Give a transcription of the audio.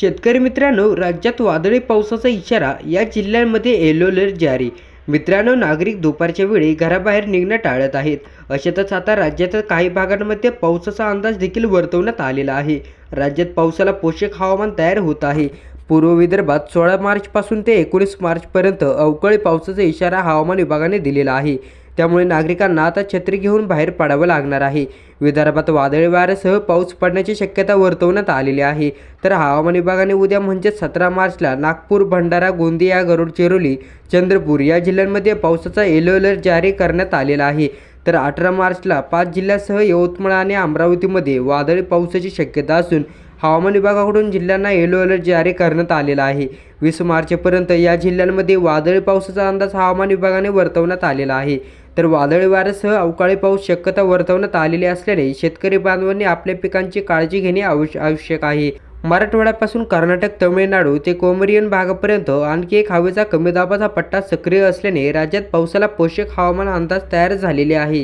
शेतकरी मित्रांनो राज्यात वादळी पावसाचा इशारा या जिल्ह्यांमध्ये येलो अलर्ट जारी. मित्रांनो नागरिक दुपारच्या वेळी घराबाहेर निघणं टाळत आहेत. अशातच आता राज्यातील काही भागांमध्ये पावसाचा अंदाज देखील वर्तवण्यात आलेला आहे. राज्यात पावसाला पोषक हवामान तयार होत आहे. पूर्व विदर्भात सोळा मार्चपासून ते एकोणीस मार्चपर्यंत अवकाळी पावसाचा इशारा हवामान विभागाने दिलेला आहे. त्यामुळे नागरिकांना आता छत्री घेऊन बाहेर पडावं लागणार आहे. विदर्भात वादळी वाऱ्यासह पाऊस पडण्याची शक्यता वर्तवण्यात आलेली आहे. तर हवामान विभागाने उद्या म्हणजे सतरा मार्चला नागपूर भंडारा गोंदिया गरुडचेरोली चंद्रपूर या जिल्ह्यांमध्ये पावसाचा येलो अलर्ट जारी करण्यात आलेला आहे. तर अठरा मार्चला पाच जिल्ह्यासह यवतमाळ आणि अमरावतीमध्ये वादळी पावसाची शक्यता असून हवामान विभागाकडून जिल्ह्यांना येलो अलर्ट जारी करण्यात आलेला आहे. वीस मार्चपर्यंत या जिल्ह्यांमध्ये वादळी पावसाचा अंदाज हवामान विभागाने वर्तवण्यात आलेला आहे. तर वादळी वाऱ्यासह अवकाळी पाऊस शक्यता वर्तवण्यात आलेली असल्याने शेतकरी बांधवांनी आपल्या पिकांची काळजी घेणे आवश्यक आहे. मराठवाड्यापासून कर्नाटक तमिळनाडू ते कोमरियन भागापर्यंत आणखी एक हवेचा कमी दाबाचा पट्टा सक्रिय असल्याने राज्यात पावसाला पोषक हवामान अंदाज तयार झालेले आहे.